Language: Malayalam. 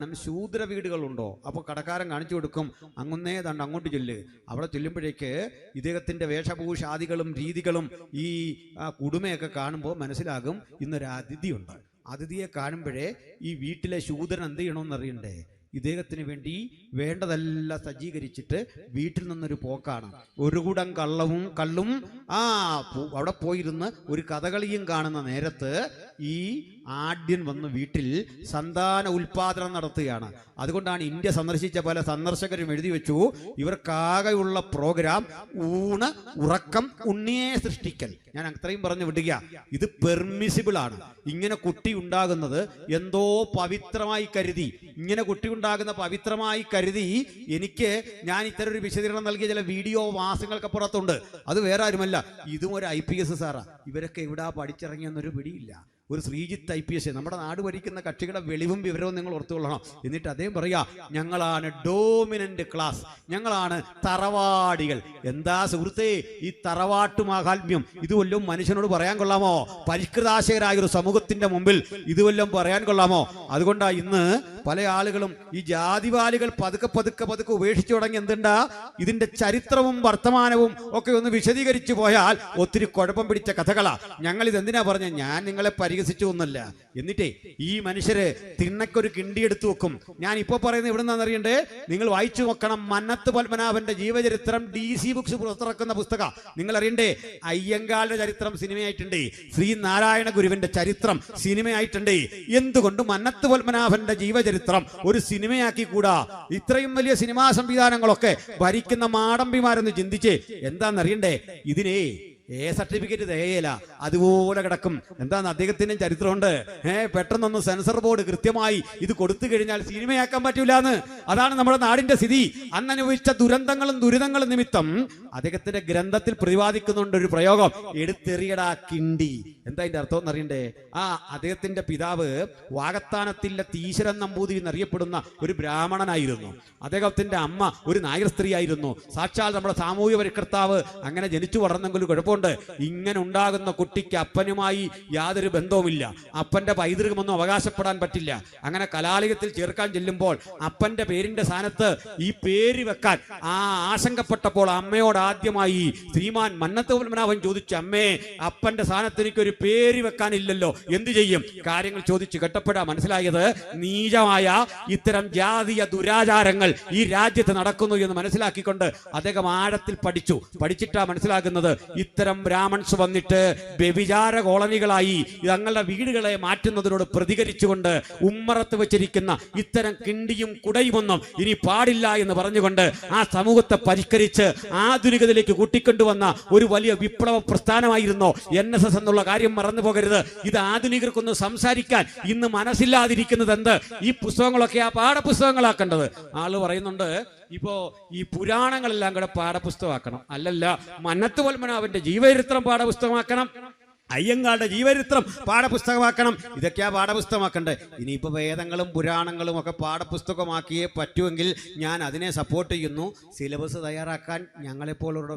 നം ശൂദ്ര വീടുകളുണ്ടോ? അപ്പോൾ കടക്കാരൻ കാണിച്ചു കൊടുക്കും അങ്ങുന്നേ തണ്ട് അങ്ങോട്ട് ചൊല്ല്. അവിടെ ചൊല്ലുമ്പോഴേക്ക് ഇദ്ദേഹത്തിന്റെ വേഷഭൂഷാദികളും രീതികളും ഈ കുടുമയൊക്കെ കാണുമ്പോൾ മനസ്സിലാകും ഇന്നൊരു അതിഥിയുണ്ട് അതിഥിയെ കാണുമ്പോഴേ ഈ വീട്ടിലെ ശൂദ്രൻ എന്ത് ചെയ്യണമെന്ന് അറിയണ്ടേ? ഇദ്ദേഹത്തിന് വേണ്ടി വേണ്ടതെല്ലാം സജ്ജീകരിച്ചിട്ട് വീട്ടിൽ നിന്നൊരു പോക്കാണ്. ഒരു കൂടം കള്ളവും കള്ളും ആ അവിടെ പോയിരുന്ന് ഒരു കഥകളിയും കാണുന്ന നേരത്ത് ഈ ആദ്യൻ വന്ന് വീട്ടിൽ സന്താന ഉൽപാദനം നടത്തുകയാണ്. അതുകൊണ്ടാണ് ഇന്ത്യ സന്ദർശിച്ച പല സന്ദർശകരും എഴുതി വെച്ചു ഇവർക്കാകെയുള്ള പ്രോഗ്രാം ഊണ് ഉറക്കം ഉണ്ണിയെ സൃഷ്ടിക്കൽ. ഞാൻ അത്രയും പറഞ്ഞു വിടുക ഇത് പെർമിസിബിൾ ആണ് ഇങ്ങനെ കുട്ടി ഉണ്ടാകുന്നത് എന്തോ പവിത്രമായി കരുതി. ഇങ്ങനെ കുട്ടി ഉണ്ടാകുന്ന പവിത്രമായി കരുതി എനിക്ക് ഞാൻ ഇത്തരം ഒരു വിശദീകരണം നൽകിയ ചില വീഡിയോ മാസങ്ങൾക്ക് പുറത്തുണ്ട് അത് വേറെ ആരുമല്ല. ഇതും ഒരു ഐ പി എസ് സാറാ. ഇവരൊക്കെ എവിടാ പഠിച്ചിറങ്ങിയെന്നൊരു പിടിയില്ല. ഒരു ശ്രീജിത്ത് ഐ പി എസ് നമ്മുടെ നാട് ഭരിക്കുന്ന കക്ഷികളുടെ വെളിവും വിവരവും നിങ്ങൾ ഓർത്തുകൊള്ളണം. എന്നിട്ട് അദ്ദേഹം പറയാ ഞങ്ങളാണ് ഡോമിനന്റ് ക്ലാസ് ഞങ്ങളാണ് തറവാടികൾ. എന്താ സുഹൃത്തെ ഈ തറവാട്ടു മാഹാത്മ്യം ഇത് വല്ലതും മനുഷ്യനോട് പറയാൻ കൊള്ളാമോ? പരിഷ്കൃതാശയരായ ഒരു സമൂഹത്തിന്റെ മുമ്പിൽ ഇത് വല്ലതും പറയാൻ കൊള്ളാമോ? അതുകൊണ്ടാ ഇന്ന് പല ആളുകളും ഈ ജാതിവാലികൾ പതുക്കെ പതുക്കെ പതുക്കെ ഉപേക്ഷിച്ചു തുടങ്ങി എന്തുണ്ടാ? ഇതിന്റെ ചരിത്രവും വർത്തമാനവും ഒക്കെ ഒന്ന് വിശദീകരിച്ചു പോയാൽ ഒത്തിരി കുഴപ്പം പിടിച്ച കഥകളാ. ഞങ്ങൾ ഇത് എന്തിനാ പറഞ്ഞ? ഞാൻ നിങ്ങളെ പരിഹസിച്ചു ഒന്നല്ല എന്നിട്ടേ ഈ മനുഷ്യര് തിണ്ണക്കൊരു കിണ്ടി എടുത്തു വെക്കും. ഞാൻ ഇപ്പൊ പറയുന്നത് ഇവിടെ നിന്നറിയണ്ടേ നിങ്ങൾ വായിച്ചു നോക്കണം. മന്നത്ത് പത്മനാഭന്റെ ജീവചരിത്രം ഡി സി ബുക്സ് പുറത്തിറക്കുന്ന പുസ്തക. നിങ്ങൾ അറിയണ്ടേ? അയ്യങ്കാളുടെ ചരിത്രം സിനിമയായിട്ടുണ്ട്. ശ്രീനാരായണ ഗുരുവിന്റെ ചരിത്രം സിനിമയായിട്ടുണ്ട്. എന്തുകൊണ്ട് മന്നത്ത് പത്മനാഭന്റെ ജീവചരിത്രം ഒരു സിനിമയാക്കി കൂടാ ഇത്രയും വലിയ സിനിമാ സംവിധാനങ്ങളൊക്കെ ഭരിക്കുന്ന മാടമ്പിമാരെന്ന് ചിന്തിച്ച് എന്താണെന്നറിയണ്ടേ ഇതിനേ എ സർട്ടിഫിക്കറ്റ് തികയില്ല അതുപോലെ കിടക്കും. എന്താണ് അദ്ദേഹത്തിന് ചരിത്രമുണ്ട്. ഏഹ് പെട്ടെന്നൊന്ന് സെൻസർ ബോർഡ് കൃത്യമായി ഇത് കൊടുത്തു കഴിഞ്ഞാൽ സിനിമയാക്കാൻ പറ്റൂല എന്ന് അതാണ് നമ്മുടെ നാടിന്റെ സ്ഥിതി. അന്ന് അനുഭവിച്ച ദുരന്തങ്ങളും ദുരിതങ്ങളും നിമിത്തം അദ്ദേഹത്തിന്റെ ഗ്രന്ഥത്തിൽ പ്രതിപാദിക്കുന്നുണ്ട് ഒരു പ്രയോഗം. എടുത്തെറിയടാ കിണ്ടി. എന്താ അതിന്റെ അർത്ഥം എന്നറിയണ്ടേ? ആ അദ്ദേഹത്തിന്റെ പിതാവ് വാഗത്താനത്തിലെ തീശ്വരൻ നമ്പൂതിരി എന്നറിയപ്പെടുന്ന ഒരു ബ്രാഹ്മണനായിരുന്നു. അദ്ദേഹത്തിന്റെ അമ്മ ഒരു നായർ സ്ത്രീ ആയിരുന്നു സാക്ഷാൽ നമ്മുടെ സാമൂഹ്യ പരിഷ്കർത്താവ് അങ്ങനെ ജനിച്ചു വളർന്നെങ്കിൽ കുഴപ്പമുണ്ട്. ഇങ്ങനെ ഉണ്ടാകുന്ന കുട്ടിക്ക് അപ്പനുമായി യാതൊരു ബന്ധവുമില്ല. അപ്പന്റെ പൈതൃകമൊന്നും അവകാശപ്പെടാൻ പറ്റില്ല. അങ്ങനെ കലാലയത്തിൽ ചേർക്കാൻ ചെല്ലുമ്പോൾ അപ്പന്റെ പേരിന്റെ സ്ഥാനത്ത് ഈ പേര് വെക്കാൻ ആ ആശങ്കപ്പെട്ടപ്പോൾ അമ്മയോട് ആദ്യമായി ശ്രീമാൻ മന്നത്ത് പത്മനാഭൻ ചോദിച്ചു അമ്മേ അപ്പന്റെ സ്ഥാനത്ത് എനിക്കൊരു പേര് വെക്കാനില്ലല്ലോ. എന്തു ചെയ്യും? കാര്യങ്ങൾ ചോദിച്ചു കെട്ടപ്പെടാ മനസ്സിലായത് നീചമായ ഇത്തരം ജാതീയ ദുരാചാരങ്ങൾ ഈ രാജ്യത്ത് നടക്കുന്നു എന്ന് മനസ്സിലാക്കിക്കൊണ്ട് അദ്ദേഹം ആഴത്തിൽ പഠിച്ചു. പഠിച്ചിട്ടാ മനസ്സിലാക്കുന്നത് ഇത്തരം ബ്രാഹ്മൺസ് വന്നിട്ട് വ്യഭിചാര കോളനികളായി തങ്ങളുടെ വീടുകളെ മാറ്റുന്നതിനോട് പ്രതികരിച്ചുകൊണ്ട് ഉമ്മറത്ത് വെച്ചിരിക്കുന്ന ഇത്തരം കിണ്ടിയും കുടയുമൊന്നും ഇനി പാടില്ല എന്ന് പറഞ്ഞുകൊണ്ട് ആ സമൂഹത്തെ പരിഷ്കരിച്ച് ആധുനികതയിലേക്ക് കൂട്ടിക്കൊണ്ടുവന്ന ഒരു വലിയ വിപ്ലവ പ്രസ്ഥാനമായിരുന്നു എൻ എസ് എസ് എന്നുള്ള കാര്യം മറന്നു പോകരുത്. ഇത് ആധുനികർക്കൊന്ന് സംസാരിക്കാൻ ഇന്ന് മനസ്സില്ലാതിരിക്കുന്നത് എന്ത്? ഈ പുസ്തകങ്ങളൊക്കെ ആ പാഠപുസ്തകങ്ങളാക്കേണ്ടത്. ആൾ പറയുന്നുണ്ട് ഇപ്പോ ഈ പുരാണങ്ങളെല്ലാം കൂടെ പാഠപുസ്തകമാക്കണം. അല്ലല്ല മന്നത്ത് പത്മനാഭന്റെ ജീവചരിത്രം പാഠപുസ്തകമാക്കണം. അയ്യങ്കാളുടെ ജീവചരിത്രം പാഠപുസ്തകമാക്കണം. ഇതൊക്കെയാ പാഠപുസ്തകമാക്കണ്ടേ? ഇനിയിപ്പോൾ വേദങ്ങളും പുരാണങ്ങളും ഒക്കെ പാഠപുസ്തകമാക്കിയേ പറ്റുമെങ്കിൽ ഞാൻ അതിനെ സപ്പോർട്ട് ചെയ്യുന്നു. സിലബസ് തയ്യാറാക്കാൻ ഞങ്ങളെപ്പോലുള്ള